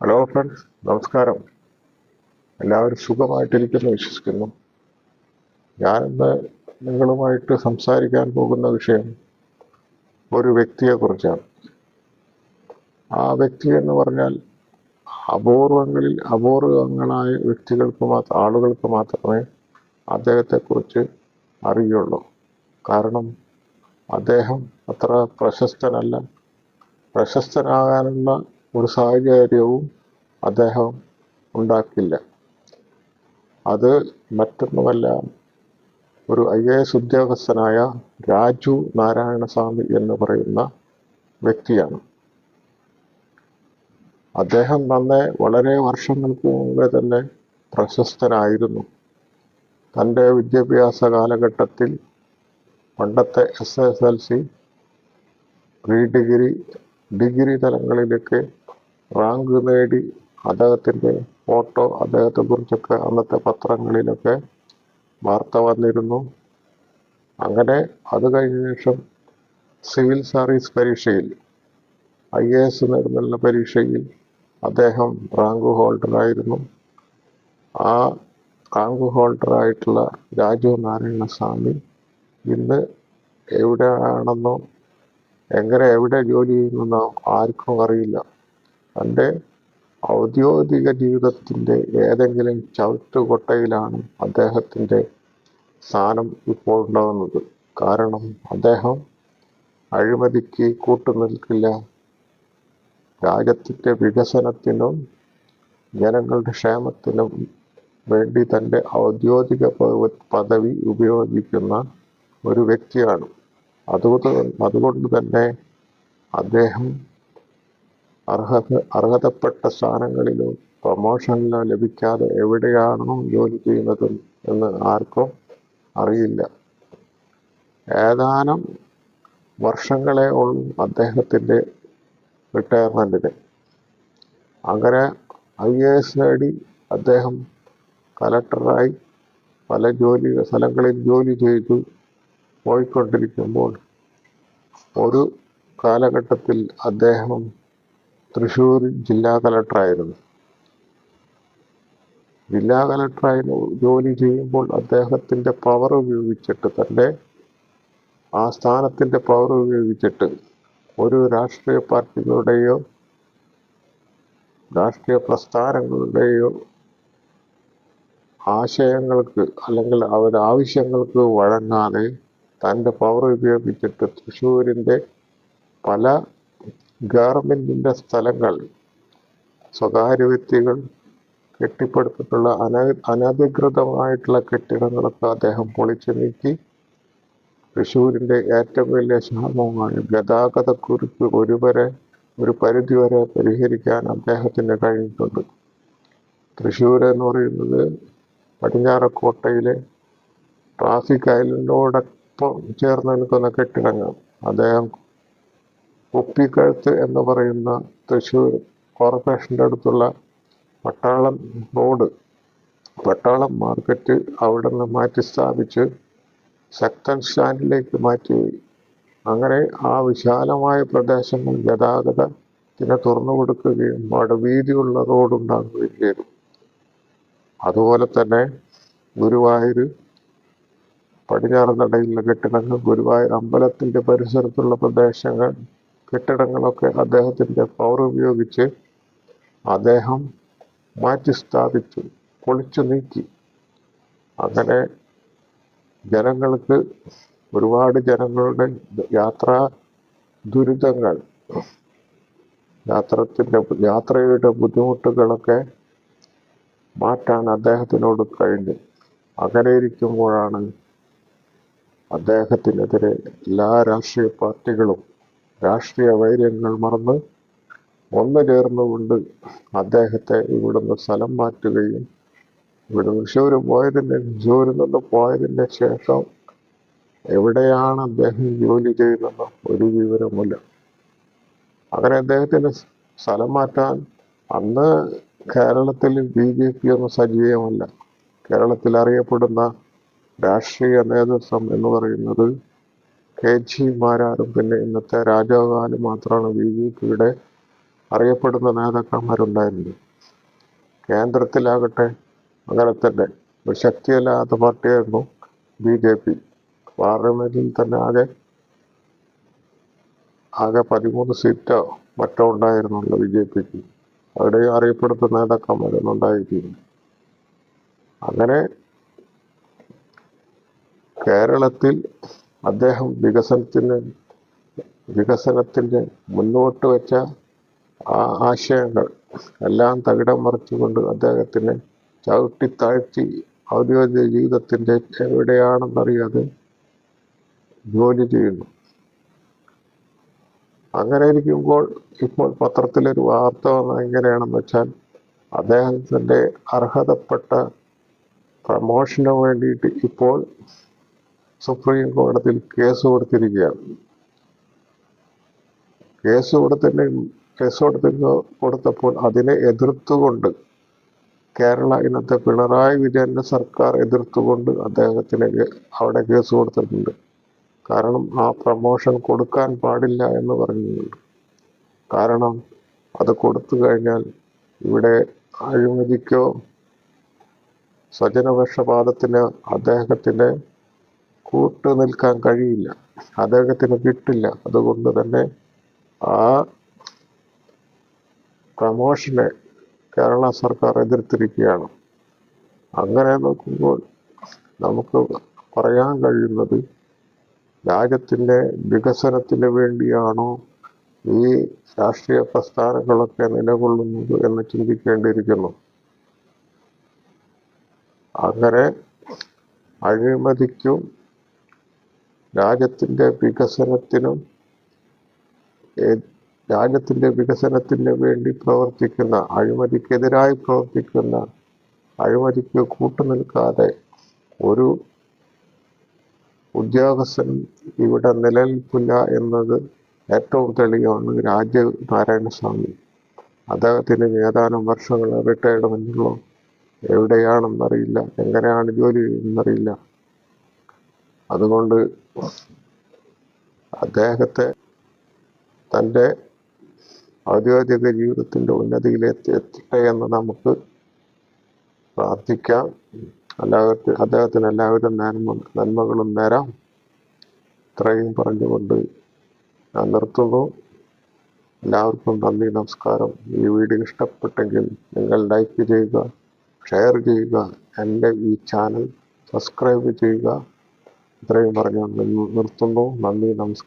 Hello friends നമസ്കാരം. എല്ലാവരും സുഖമായിട്ടിരിക്കുന്നു വിശ്വസിക്കുന്നു. ഞാനിന്ന് നിങ്ങളുമായിട്ട് സംസാരിക്കാൻ പോകുന്ന വിഷയം ഒരു വ്യക്തിയെക്കുറിച്ചാണ് ആ വ്യക്തി എന്ന് പറഞ്ഞാൽ അപൂർവങ്ങളിൽ അപൂർവങ്ങളായ വ്യക്തികൾക്ക് മാത്രം ആളുകൾക്ക് മാത്രമേ അദ്ദേഹത്തെക്കുറിച്ച് അറിയുള്ളൂ. കാരണം അദ്ദേഹം അത്ര പ്രശസ്തനല്ല. പ്രശസ്തനാകാനുള്ള ഒരു സാഹചര്യവും അദ്ദേഹം ഉണ്ടാക്കില്ല. അത് മറ്റൊന്നുമല്ല ഒരു ഐ എ എസ് ഉദ്യോഗസ്ഥനായ രാജു നാരായണസ്വാമി എന്ന് പറയുന്ന വ്യക്തിയാണ്. അദ്ദേഹം തന്നെ വളരെ വർഷങ്ങൾക്ക് മുമ്പേ തന്നെ പ്രശസ്തനായിരുന്നു. തന്റെ വിദ്യാഭ്യാസ കാലഘട്ടത്തിൽ പണ്ടത്തെ S S L C pre degree degree തലങ്ങളിലേക്ക് റാങ്ക് നേടി അദ്ദേഹത്തിന്റെ ഫോട്ടോ അദ്ദേഹത്തെക്കുറിച്ചൊക്കെ അന്നത്തെ പത്രങ്ങളിലൊക്കെ വാർത്ത വന്നിരുന്നു. അങ്ങനെ അത് കഴിഞ്ഞ ശേഷം സിവിൽ സർവീസ് പരീക്ഷയിൽ ഐ എ എസ് നേടുന്നുള്ള പരീക്ഷയിൽ അദ്ദേഹം റാങ്ക് ഹോൾഡറായിരുന്നു. ആ റാങ്ക് ഹോൾഡറായിട്ടുള്ള രാജു നാരായണ സ്വാമി ഇന്ന് എവിടെയാണെന്നോ എങ്ങനെ എവിടെ ജോലി ചെയ്യുന്നെന്നോ ആർക്കും അറിയില്ല. തന്റെ ഔദ്യോഗിക ജീവിതത്തിന്റെ ഏതെങ്കിലും ചവിട്ടുകൊട്ടയിലാണ് അദ്ദേഹത്തിന്റെ സ്ഥാനം ഇപ്പോൾ ഉണ്ടാകുന്നത്. കാരണം അദ്ദേഹം അഴിമതിക്ക് കൂട്ടുനിൽക്കില്ല. രാജ്യത്തിന്റെ വികസനത്തിനും ജനങ്ങളുടെ ക്ഷേമത്തിനും വേണ്ടി തന്റെ ഔദ്യോഗിക പദവി ഉപയോഗിക്കുന്ന ഒരു വ്യക്തിയാണ്. അതുകൊണ്ട് അതുകൊണ്ട് തന്നെ അദ്ദേഹം അർഹത അർഹതപ്പെട്ട സ്ഥാനങ്ങളിലോ പ്രൊമോഷനിലോ ലഭിക്കാതെ എവിടെയാണോ ജോലി ചെയ്യുന്നത് എന്ന് ആർക്കും അറിയില്ല. ഏതാനും വർഷങ്ങളെ ഉള്ളൂ അദ്ദേഹത്തിന്റെ റിട്ടയർമെന്റിന്. അങ്ങനെ ഐ എ എസ് നേടി അദ്ദേഹം കലക്ടറായി പല ജോലി സ്ഥലങ്ങളിൽ ജോലി ചെയ്തു പോയിക്കൊണ്ടിരിക്കുമ്പോൾ ഒരു കാലഘട്ടത്തിൽ അദ്ദേഹം തൃശ്ശൂർ ജില്ലാ കലക്ടറായിരുന്നു. ജില്ലാ കലക്ടറായി ജോലി ചെയ്യുമ്പോൾ അദ്ദേഹത്തിന്റെ പവർ ഉപയോഗിച്ചിട്ട് തന്റെ ആ സ്ഥാനത്തിന്റെ പവർ ഉപയോഗിച്ചിട്ട് ഒരു രാഷ്ട്രീയ പാർട്ടികളുടെയോ രാഷ്ട്രീയ പ്രസ്ഥാനങ്ങളുടെയോ ആശയങ്ങൾക്ക് അല്ലെങ്കിൽ അവരുടെ ആവശ്യങ്ങൾക്ക് വഴങ്ങാതെ തന്റെ പവർ ഉപയോഗിച്ചിട്ട് തൃശ്ശൂരിന്റെ പല ഗവൺമെന്റിന്റെ സ്ഥലങ്ങൾ സ്വകാര്യ വ്യക്തികൾ കെട്ടിപ്പടുത്തിട്ടുള്ള അന അനധികൃതമായിട്ടുള്ള കെട്ടിടങ്ങളൊക്കെ അദ്ദേഹം പൊളിച്ചു നീക്കി. തൃശ്ശൂരിന്റെ ഏറ്റവും വലിയ ശാപമായ ഗതാഗതക്കുറിപ്പ് ഒരുവരെ ഒരു പരിധിവരെ പരിഹരിക്കാൻ അദ്ദേഹത്തിന് കഴിഞ്ഞിട്ടുണ്ട്. തൃശ്ശൂർ എന്ന് പറയുന്നത് പടിഞ്ഞാറക്കോട്ടയിലെ ട്രാഫിക് ഐലൻഡോടൊപ്പം ചേർന്ന് നിൽക്കുന്ന കെട്ടിടങ്ങൾ. അദ്ദേഹം കുപ്പിക്കഴുത്ത് എന്ന് പറയുന്ന തൃശ്ശൂർ കോർപ്പറേഷന്റെ അടുത്തുള്ള പട്ടാളം റോഡ് പട്ടാളം മാർക്കറ്റ് അവിടെ നിന്ന് മാറ്റി സ്ഥാപിച്ച് ശക്തൻ സ്റ്റാൻഡിലേക്ക് മാറ്റി. അങ്ങനെ ആ വിശാലമായ പ്രദേശങ്ങൾ ഗതാഗതത്തിന് തുറന്നു കൊടുക്കുകയും അവിടെ വീതിയുള്ള റോഡ് ഉണ്ടാക്കുകയും ചെയ്തു. അതുപോലെ തന്നെ ഗുരുവായൂർ പടിഞ്ഞാറ് നടയിലുള്ള കെട്ടിടങ്ങൾ ഗുരുവായൂർ അമ്പലത്തിന്റെ പരിസരത്തുള്ള പ്രദേശങ്ങൾ കെട്ടിടങ്ങളൊക്കെ അദ്ദേഹത്തിന്റെ പവർ ഉപയോഗിച്ച് അദ്ദേഹം മാറ്റി സ്ഥാപിച്ചു പൊളിച്ചു നീക്കി. അങ്ങനെ ജനങ്ങൾക്ക് ഒരുപാട് ജനങ്ങളുടെ യാത്രാ ദുരിതങ്ങൾ യാത്രത്തിന്റെ യാത്രയുടെ ബുദ്ധിമുട്ടുകളൊക്കെ മാറ്റാൻ അദ്ദേഹത്തിനോട് കഴിഞ്ഞു. അങ്ങനെ ഇരിക്കുമ്പോഴാണ് അദ്ദേഹത്തിനെതിരെ എല്ലാ രാഷ്ട്രീയ പാർട്ടികളും രാഷ്ട്രീയ വൈര്യങ്ങൾ മറന്ന് ഒന്നു ചേർന്നുകൊണ്ട് അദ്ദേഹത്തെ ഇവിടുന്ന് സ്ഥലം മാറ്റുകയും ഇവിടെ തൃശ്ശൂർ പോയതിന്റെ തൃശ്ശൂരിൽ നിന്ന് പോയതിന്റെ ശേഷം എവിടെയാണ് അദ്ദേഹം ജോലി ചെയ്യുന്നതെന്ന് ഒരു വിവരമില്ല അങ്ങനെ അദ്ദേഹത്തിന് സ്ഥലം മാറ്റാൻ അന്ന് കേരളത്തിൽ ബി ജെ പി ഒന്നും സജീവമല്ല. കേരളത്തിൽ അറിയപ്പെടുന്ന രാഷ്ട്രീയ നേതൃത്വം എന്ന് പറയുന്നത് കെ ജി മാരാരും പിന്നെ ഇന്നത്തെ രാജഗോപാലും മാത്രമാണ് ബി ജെ പിയുടെ അറിയപ്പെടുന്ന നേതാക്കന്മാരുണ്ടായിരുന്നത്. കേന്ദ്രത്തിലാകട്ടെ അങ്ങനെ തന്നെ. ഒരു ശക്തിയല്ലാത്ത പാർട്ടിയായിരുന്നു ബി ജെ പി. പാർലമെന്റിൽ തന്നെ ആകെ ആകെ പതിമൂന്ന് സീറ്റോ മറ്റോ ഉണ്ടായിരുന്നുള്ളൂ ബി ജെ പിക്ക് അവിടെ അറിയപ്പെടുന്ന നേതാക്കന്മാരൊന്നും ഉണ്ടായിരിക്കുന്നു അങ്ങനെ കേരളത്തിൽ അദ്ദേഹം വികസനത്തിന് വികസനത്തിന്റെ മുന്നോട്ട് വെച്ച ആ ആശയങ്ങൾ എല്ലാം തകിടം മറിച്ചുകൊണ്ട് അദ്ദേഹത്തിനെ ചവിട്ടിത്താഴ്ത്തി ഔദ്യോഗിക ജീവിതത്തിന്റെ എവിടെയാണെന്നറിയാതെ ജോലി ചെയ്യുന്നു. അങ്ങനെ ഇരിക്കുമ്പോൾ ഇപ്പോൾ പത്രത്തിലൊരു വാർത്ത വന്നത് എങ്ങനെയാണെന്ന് വെച്ചാൽ അദ്ദേഹത്തിന്റെ അർഹതപ്പെട്ട പ്രമോഷന് വേണ്ടിയിട്ട് ഇപ്പോൾ സുപ്രീം കോടതിയിൽ കേസ് കൊടുത്തിരിക്കുകയാണ്. കേസ് കൊടുത്തിന് കേസ് കൊടുത്തിന് കൊടുത്തപ്പോൾ അതിനെ എതിർത്തുകൊണ്ട് കേരള ഇന്നത്തെ പിണറായി വിജയന്റെ സർക്കാർ എതിർത്തുകൊണ്ട് അദ്ദേഹത്തിന് അവിടെ കേസ് കൊടുത്തിട്ടുണ്ട്. കാരണം ആ പ്രമോഷൻ കൊടുക്കാൻ പാടില്ല എന്ന് പറഞ്ഞിട്ടുണ്ട്. കാരണം അത് കൊടുത്തു കഴിഞ്ഞാൽ ഇവിടെ അഴിമതിക്കോ സ്വജനപക്ഷപാതത്തിന് അദ്ദേഹത്തിന് കൂട്ടു നിൽക്കാൻ കഴിയില്ല. അദ്ദേഹത്തിന് കിട്ടില്ല. അതുകൊണ്ട് തന്നെ ആ പ്രമോഷനെ കേരള സർക്കാർ എതിർത്തിരിക്കുകയാണ്. അങ്ങനെ നോക്കുമ്പോൾ നമുക്ക് പറയാൻ കഴിയുന്നത് രാജ്യത്തിന്റെ വികസനത്തിന് വേണ്ടിയാണോ ഈ രാഷ്ട്രീയ പ്രസ്ഥാനങ്ങളൊക്കെ നിലകൊള്ളുന്നത് എന്ന് ചിന്തിക്കേണ്ടിയിരിക്കുന്നു. അങ്ങനെ അഴിമതിക്കും രാജ്യത്തിന്റെ വികസനത്തിനും രാജ്യത്തിന്റെ വികസനത്തിന് വേണ്ടി പ്രവർത്തിക്കുന്ന അഴിമതിക്കെതിരായി പ്രവർത്തിക്കുന്ന അഴിമതിക്ക് കൂട്ടുനിൽക്കാതെ ഒരു ഉദ്യോഗസ്ഥൻ ഇവിടെ നിലനിൽപ്പില്ല എന്നത് ഏറ്റവും തെളിവാണ് രാജ്യ നാരായണസ്വാമി അദ്ദേഹത്തിന് ഏതാനും വർഷങ്ങൾ റിട്ടയർമെന്റുള്ളൂ എവിടെയാണെന്നറിയില്ല എങ്ങനെയാണ് ജോലി ചെയ്യുന്നറിയില്ല അതുകൊണ്ട് അദ്ദേഹത്തെ തന്റെ ഔദ്യോഗിക ജീവിതത്തിന്റെ ഉന്നതിയിലെത്തി എത്തട്ടെ എന്ന് നമുക്ക് പ്രാർത്ഥിക്കാം. എല്ലാവർക്കും അദ്ദേഹത്തിന് എല്ലാവരും നന്മ നന്മകളും നേരാം. ഇത്രയും പറഞ്ഞുകൊണ്ട് ഞാൻ നിർത്തുന്നു. എല്ലാവർക്കും നന്ദി നമസ്കാരം. ഈ വീഡിയോ ഇഷ്ടപ്പെട്ടെങ്കിൽ നിങ്ങൾ ലൈക്ക് ചെയ്യുക ഷെയർ ചെയ്യുക എന്റെ ഈ ചാനൽ സബ്സ്ക്രൈബ് ചെയ്യുക. ഇത്രയും പറഞ്ഞു നിർത്തുന്നു. നന്ദി നമസ്കാരം.